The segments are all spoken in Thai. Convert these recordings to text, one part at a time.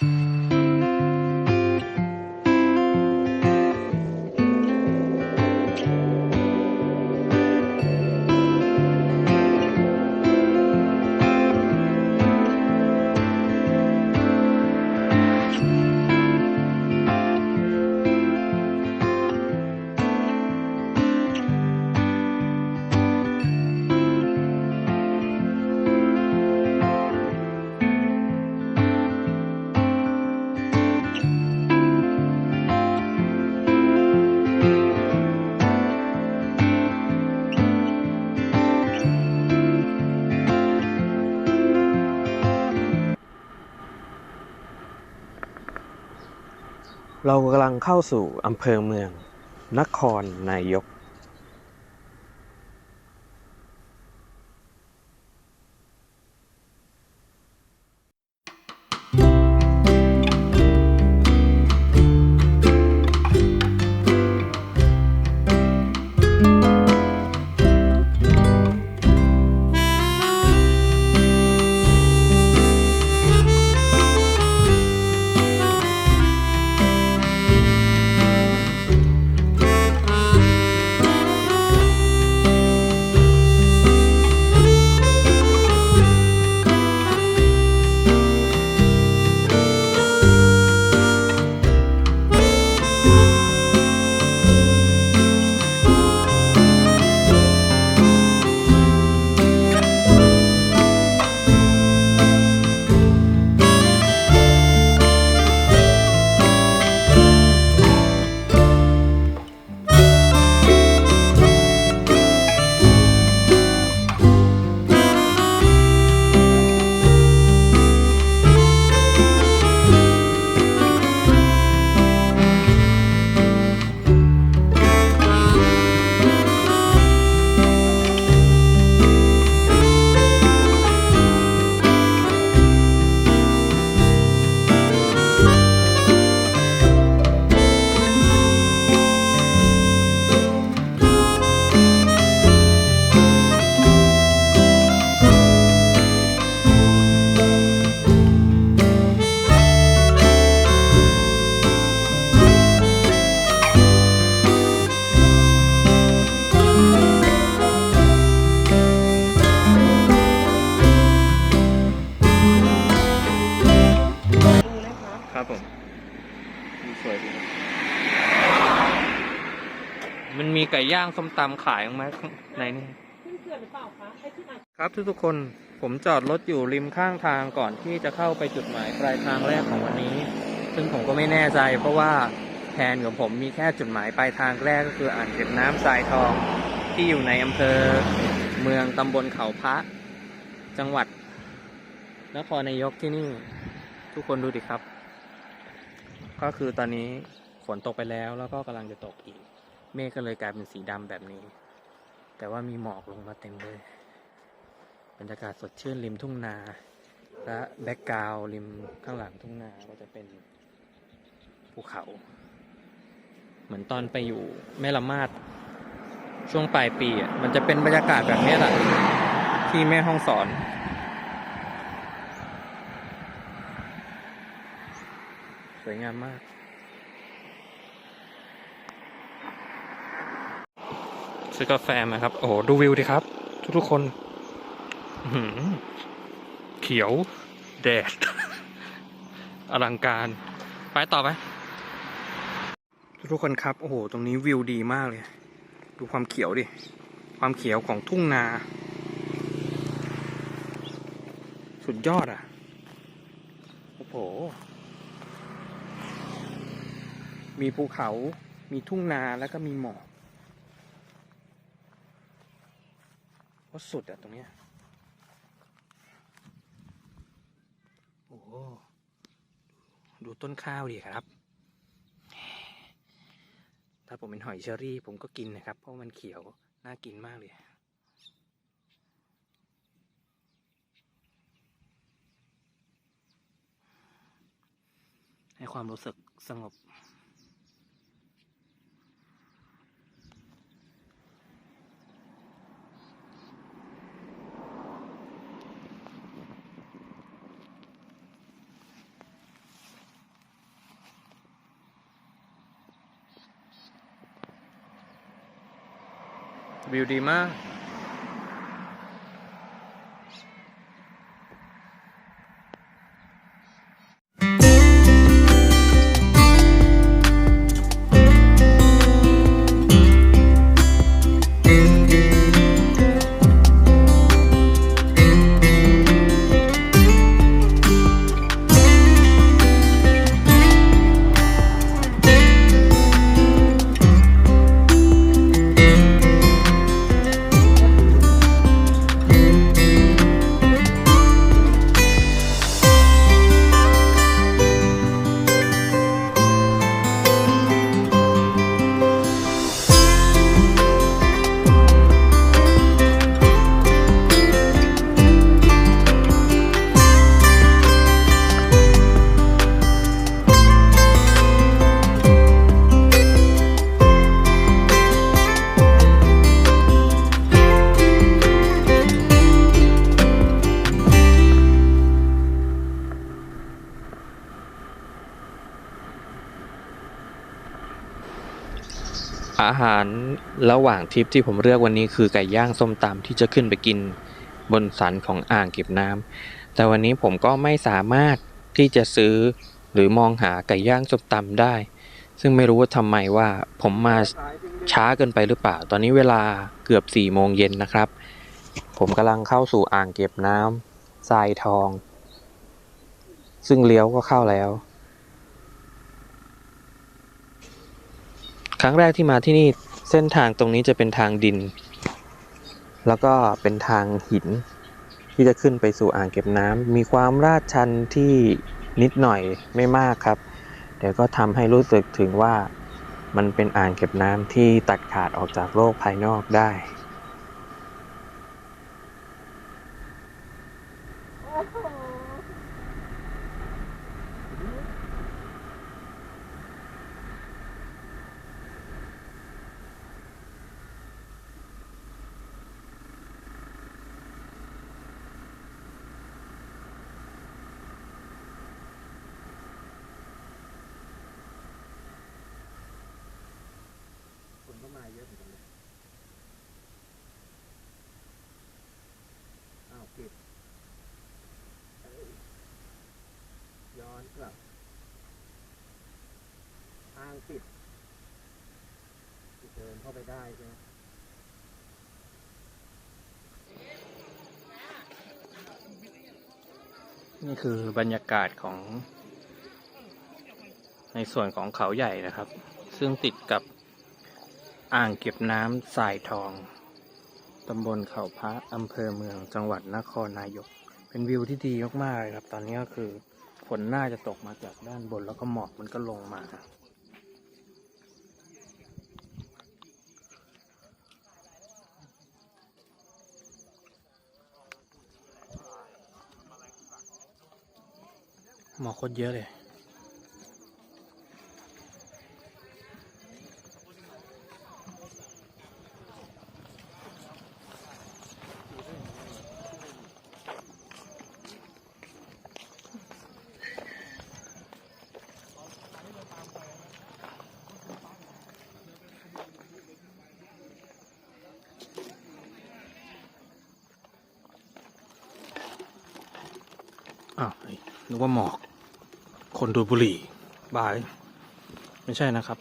Mm-hmm. เรากำลังเข้าสู่อำเภอเมือง นครนายก มันมีไก่ย่างส้มตำขายมั้ยข้างในนี่ขึ้นเขื่อนหรือเปล่าคะไอ้ขึ้นอะครับทุกๆคนผมจอดรถอยู่ริมข้างทางก่อนที่จะเข้าไปจุดหมายปลายทางแรกของวันนี้ ซึ่งผมก็ไม่แน่ใจ เพราะว่าแผนของผมมีแค่จุดหมายปลายทางแรกก็คืออ่างเก็บน้ำทรายทองที่อยู่ในอำเภอเมืองตำบลเขาพระ จังหวัด นครนายกที่นี่ ทุกคนดูดิครับ ก็คือตอนนี้ฝนตกไปแล้วแล้วก็กำลังจะตกอีก เมฆก็เลยกลายเป็นสีดำแบบนี้ แต่ว่ามีหมอกลงมาเต็มเลย บรรยากาศสดชื่นริมทุ่งนา และแบ็กกราวริมข้างหลังทุ่งนาก็จะเป็นภูเขา เหมือนตอนไปอยู่แม่ละมาดช่วงปลายปีอะมันจะเป็นบรรยากาศแบบนี้แหละที่แม่ห้องสอนสวยงามมาก ซื้อกาแฟมาครับ โอ้โหดูวิวดิครับ ทุกๆคนเขียว แดด อลังการ ไปต่อไหมทุกคนครับ โอ้โห ตรงนี้วิวดีมากเลย ดูความเขียวดิ ความเขียวของทุ่งนา สุดยอดอะ โอ้โห มีภูเขา มีทุ่งนาแล้วก็มีหมอก ว่าสุดอะตรงเนี้ยโอ้โหดูต้นข้าวดิครับ ถ้าผมเป็นหอยเชอรี่ ผมก็กินนะครับ เพราะมันเขียว น่ากินมากเลยให้ความรู้สึกสงบ วิ อาหารระหว่างทริปที่ผมเลือกวันนี้คือไก่ย่างส้มตำที่จะขึ้นไปกินบนสันของอ่างเก็บน้ำแต่วันนี้ผมก็ไม่สามารถที่จะซื้อหรือมองหาไก่ย่างส้มตำได้ ซึ่งไม่รู้ว่าทำไมว่าผมมาช้าเกินไปหรือเปล่า ตอนนี้เวลาเกือบ4ี่โมงเย็นนะครับ ผมกำลังเข้าสู่อ่างเก็บน้ำทรายทอง ซึ่งเลี้ยวก็เข้าแล้ว ครั้งแรกที่มาที่นี่เส้นทางตรงนี้จะเป็นทางดิน แล้วก็เป็นทางหิน ที่จะขึ้นไปสู่อ่างเก็บน้ำมีความลาดชันที่นิดหน่อยไม่มากครับเดี๋ยวก็ทำให้รู้สึกถึงว่ามันเป็นอ่างเก็บน้ำที่ตัดขาดออกจากโลกภายนอกได้ คนก็มาเยอะเหมือนกันเลยอ้าวผิดเอ้ยย้อนกลับ ทางปิดเดินเข้า ได้ใช่ไหมนี่คือบรรยากาศของ ในส่วนของเขาใหญ่นะครับ ซึ่งติดกับอ่างเก็บน้ำสายทองตำบลเขาพระอำเภอเมืองจังหวัดนครนายก เป็นวิวที่ดีมากๆเลยครับ ตอนนี้ก็คือฝนน่าจะตกมาจากด้านบนแล้วก็หมอกมันก็ลงมา หมอกโคตรเยอะเลย อ้าวนึกว่าหมอก คนดูดบุหรี่บาย ไม่ใช่นะครับ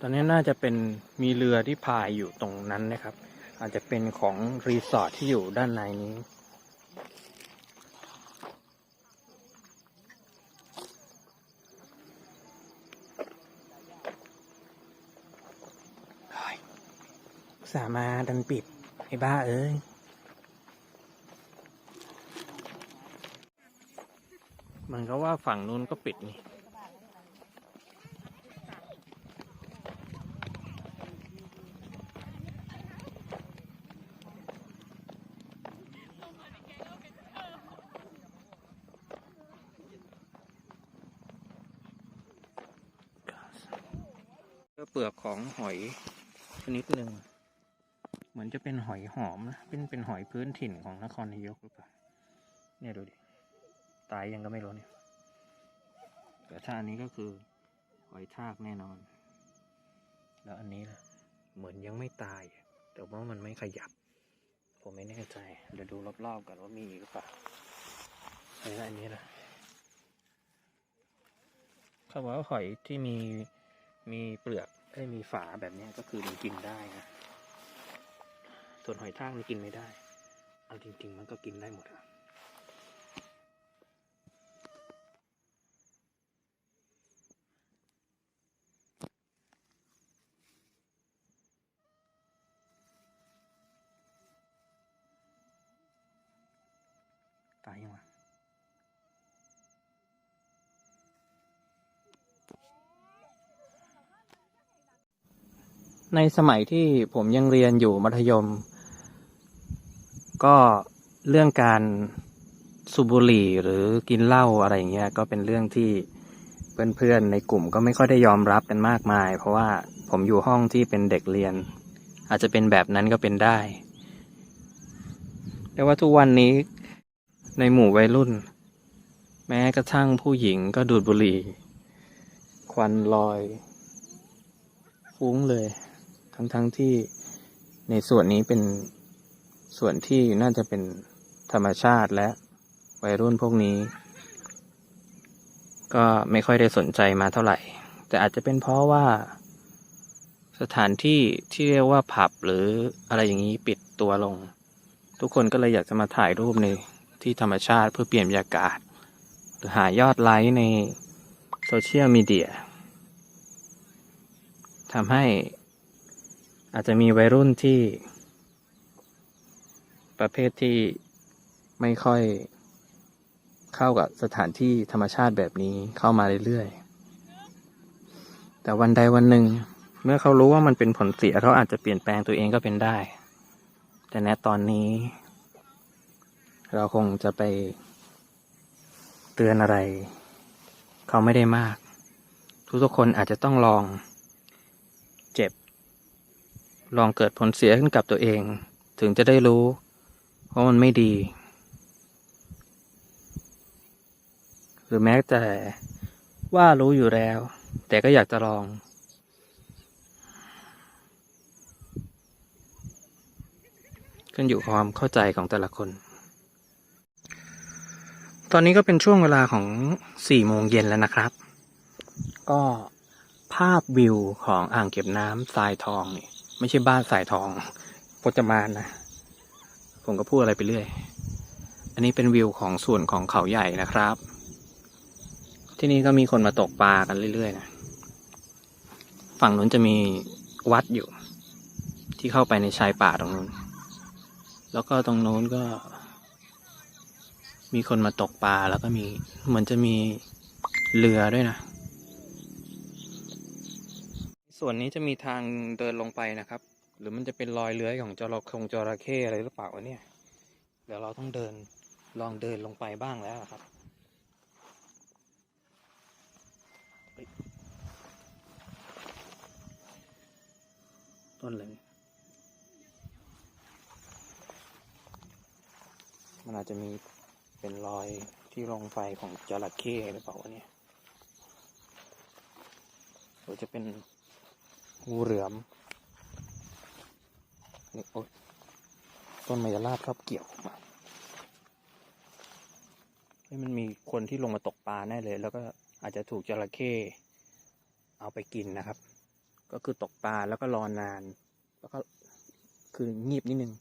ตอนนี้น่าจะเป็นมีเรือที่พายอยู่ตรงนั้นนะครับ อาจจะเป็นของรีสอร์ทที่อยู่ด้านในนี้สามาดันปิดไอ้บ้าเอ้ย มันก็ว่าฝั่งนู้นก็ปิดนี่ก็เปลือกของหอยชนิดหนึ่งเหมือนจะเป็นหอยหอมนะเป็นเป็นหอยพื้นถิ่นของนครนายกหรือเปล่าเนี่ยดูดิ ตายยังก็ไม่รู้เนี่ย แต่ถ้าอันนี้ก็คือหอยทากแน่นอน แล้วอันนี้ล่ะ เหมือนยังไม่ตายอะแต่ว่ามันไม่ขยับ ผมไม่แน่ใจ เดี๋ยวดูรอบๆก่อนว่ามีหรือเปล่าเห็นอันนี้นะเขาบอกว่าหอยที่มีมีเปลือกไอ้ยมีฝาแบบเนี้ยก็คือมันกินได้นะส่วนหอยทากมันกินไม่ได้ เอาจริง ๆ มันก็กินได้หมดอะ ในสมัยที่ผมยังเรียนอยู่มัธยม ก็เรื่องการสูบบุหรี่หรือกินเหล้าอะไรเงี้ยก็เป็นเรื่องที่เพื่อนๆในกลุ่มก็ไม่ค่อยได้ยอมรับกันมากมาย เพราะว่าผมอยู่ห้องที่เป็นเด็กเรียน อาจจะเป็นแบบนั้นก็เป็นได้แต่ว่าทุกวันนี้ในหมู่วัยรุ่น แม้กระทั่งผู้หญิงก็ดูดบุหรี่ ควันลอยฟุ้งเลย ทั้งๆทที่ในส่วนนี้เป็นส่วนที่น่าจะเป็นธรรมชาติและวัยรุ่นพวกนี้ ก็ไม่ค่อยได้สนใจมาเท่าไหร่ แต่อาจจะเป็นเพราะว่า สถานที่ที่เรียกว่าผับหรืออะไรอย่างนี้ปิดตัวลง ทุกคนก็เลยอยากจะมาถ่ายรูปในที่ธรรมชาติเพื่อเปลี่ยนบรรยากาศ หรือหายอดไลค์ในโซเชียลมีเดียทำให้ อาจจะมีวัยรุ่นที่ ประเภทที่ไม่ค่อยเข้ากับสถานที่ธรรมชาติแบบนี้เข้ามาเรื่อยๆ แต่วันใดวันหนึ่ง เมื่อเขารู้ว่ามันเป็นผลเสียเขาอาจจะเปลี่ยนแปลงตัวเองก็เป็นได้ แต่ณตอนนี้ เราคงจะไปเตือนอะไร เขาไม่ได้มาก ทุกๆคนอาจจะต้องลอง ลองเกิดผลเสียขึ้นกับตัวเอง ถึงจะได้รู้ว่ามันไม่ดี หรือแม้แต่ว่ารู้อยู่แล้ว แต่ก็อยากจะลองขึ้นอยู่ความเข้าใจของแต่ละคน ตอนนี้ก็เป็นช่วงเวลาของสี่โมงเย็นแล้วนะครับ ก็ภาพวิวของอ่างเก็บน้ำทรายทองนี่ ไม่ใช่บ้านสายทองพจมานนะ ผมก็พูดอะไรไปเรื่อย อันนี้เป็นวิวของส่วนของเขาใหญ่นะครับ ที่นี่ก็มีคนมาตกปลากันเรื่อยๆนะ ฝั่งนู้นจะมีวัดอยู่ ที่เข้าไปในชายป่าตรงนู้น แล้วก็ตรงนู้นก็ มีคนมาตกปลาแล้วก็มีเหมือนจะมีเรือด้วยนะ ส่วนนี้จะมีทางเดินลงไปนะครับ หรือมันจะเป็นรอยเลื้อยของจระคงจระเข้อะไรหรือเปล่าวะเนี่ย เดี๋ยวเราต้องเดินลองเดินลงไปบ้างแล้วอะครับต้นเลยมันอาจจะมีเป็นรอยที่ลงไฟของจระเข้หรือเปล่าวะเนี่ยหรือจะเป็น งูเหลือมนี่โอ๊ยต้นมายาลาบชอบเกี่ยวมานี่มันมีคนที่ลงมาตกปลาแน่เลย แล้วก็อาจจะถูกจระเข้เอาไปกินนะครับ ก็คือตกปลาแล้วก็รอนาน แล้วก็คืองีบนิดนึง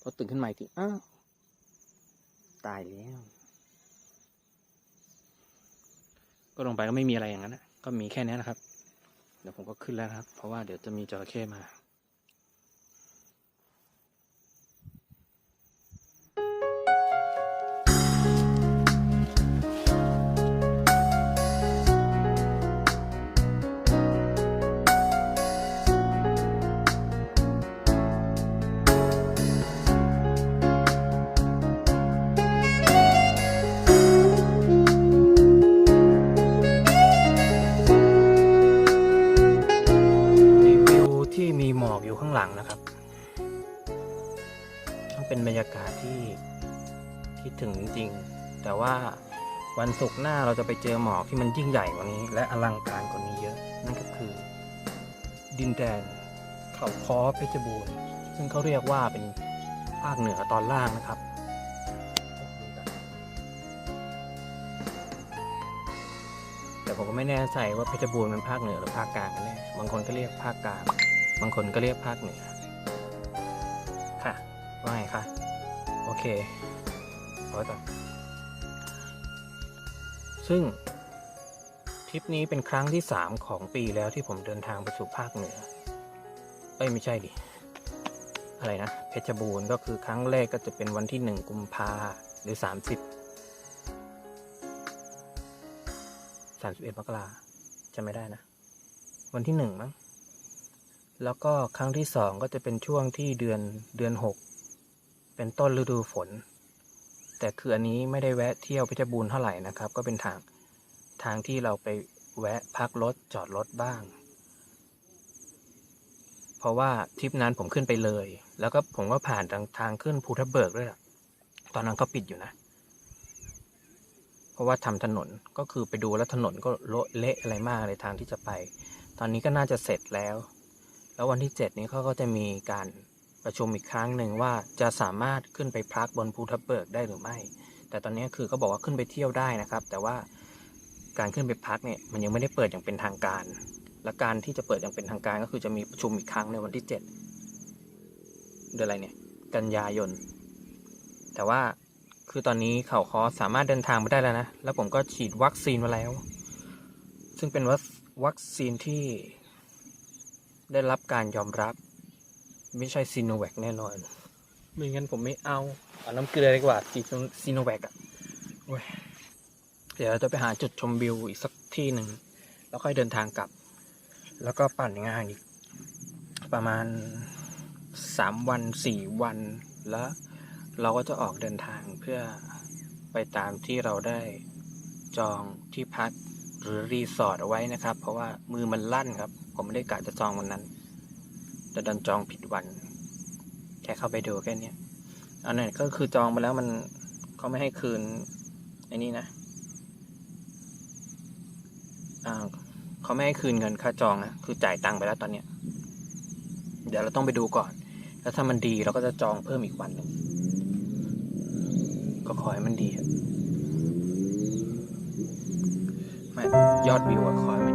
พอตื่นขึ้นมาอีกทีอ้าวตายแล้ว ก็ลงไปก็ไม่มีอะไรอย่างนั้นนะก็มีแค่นี้นะครับ เดี๋ยวผมก็ขึ้นแล้วครับ เพราะว่าเดี๋ยวจะมีจระเข้มา เป็นบรรยากาศที่คิดถึงจริงๆ แต่ว่าวันศุกร์หน้าเราจะไปเจอหมอกที่มันยิ่งใหญ่กว่านี้ และอลังการกว่านี้เยอะ นั่นก็คือ ดินแดนเขาค้อเพชรบูรณ์ ซึ่งเขาเรียกว่าเป็นภาคเหนือตอนล่างนะครับแต่ผมก็ไม่แน่ใจว่าเพชรบูรณ์เป็นภาคเหนือหรือภาคกลางกันแน่บางคนก็เรียกภาคกลาง บางคนก็เรียกภาคเหนือ ว่าไงคะ โอเคเอาไว้ก่อน ซึ่งทริปนี้เป็นครั้งที่สามของปีแล้วที่ผมเดินทางไปสู่ภาคเหนือ เอ้ย ไม่ใช่ดิ อะไรนะ เพชรบูรณ์ก็คือครั้งแรกก็จะเป็นวันที่หนึ่งกุมภาหรือสามสิบสามสิบเอ็ดมกราจะไม่ได้นะ วันที่หนึ่งมั้งแล้วก็ครั้งที่สองก็จะเป็นช่วงที่เดือนเดือนหก เป็นต้นฤดูฝน แต่คืออันนี้ไม่ได้แวะเที่ยวเพชรบูรณ์เท่าไหร่นะครับ ก็เป็นทางทางที่เราไปแวะพักรถจอดรถบ้าง เพราะว่าทริปนั้นผมขึ้นไปเลย แล้วก็ผมก็ผ่านทางทางขึ้นภูทับเบิกด้วยล่ะ ตอนนั้นก็ปิดอยู่นะ เพราะว่าทำถนนก็คือไปดูแล้วถนนก็โละเละอะไรมากเลยทางที่จะไป ตอนนี้ก็น่าจะเสร็จแล้ว แล้ววันที่เจ็ดนี้เขาก็จะมีการ ประชุมอีกครั้งหนึ่งว่าจะสามารถขึ้นไปพักบนภูทับเบิกได้หรือไม่ แต่ตอนนี้คือเขาบอกว่าขึ้นไปเที่ยวได้นะครับ แต่ว่าการขึ้นไปพักเนี่ยมันยังไม่ได้เปิดอย่างเป็นทางการ และการที่จะเปิดอย่างเป็นทางการก็คือจะมีประชุมอีกครั้งในวันที่เจ็ดเดือนอะไรเนี่ย กันยายน แต่ว่าคือตอนนี้เขาคอสามารถเดินทางไปได้แล้วนะ แล้วผมก็ฉีดวัคซีนมาแล้ว ซึ่งเป็นวัควัคซีนที่ได้รับการยอมรับ ไม่ใช่ซีโนแวคแน่นอน ไม่งั้นผมไม่เอาเอาน้ำเกลือดีกว่าซีซีโนแวคอะเดี๋ยวเราจะไปหาจุดชมวิวอีกสักที่หนึ่ง แล้วค่อยเดินทางกลับ แล้วก็ปั่นงานอีก ประมาณสามวันสี่วัน แล้วเราก็จะออกเดินทางเพื่อไปตามที่เราได้จองที่พักหรือรีสอร์ทเอาไว้นะครับ เพราะว่ามือมันลั่นครับ ผมไม่ได้กะจะจองวันนั้น แต่ดันจองผิดวัน แค่เข้าไปดูแค่นี้อันนั้นก็คือจองมาแล้วมันเขาไม่ให้คืนไอ้นี่นะอ่าเขาไม่ให้คืนเงินค่าจองนะคือจ่ายตังค์ไปแล้วตอนเนี้ย เดี๋ยวเราต้องไปดูก่อน แล้วถ้ามันดีเราก็จะจองเพิ่มอีกวันหนึ่งก็ขอให้มันดีไม่ยอดวิวอะขอ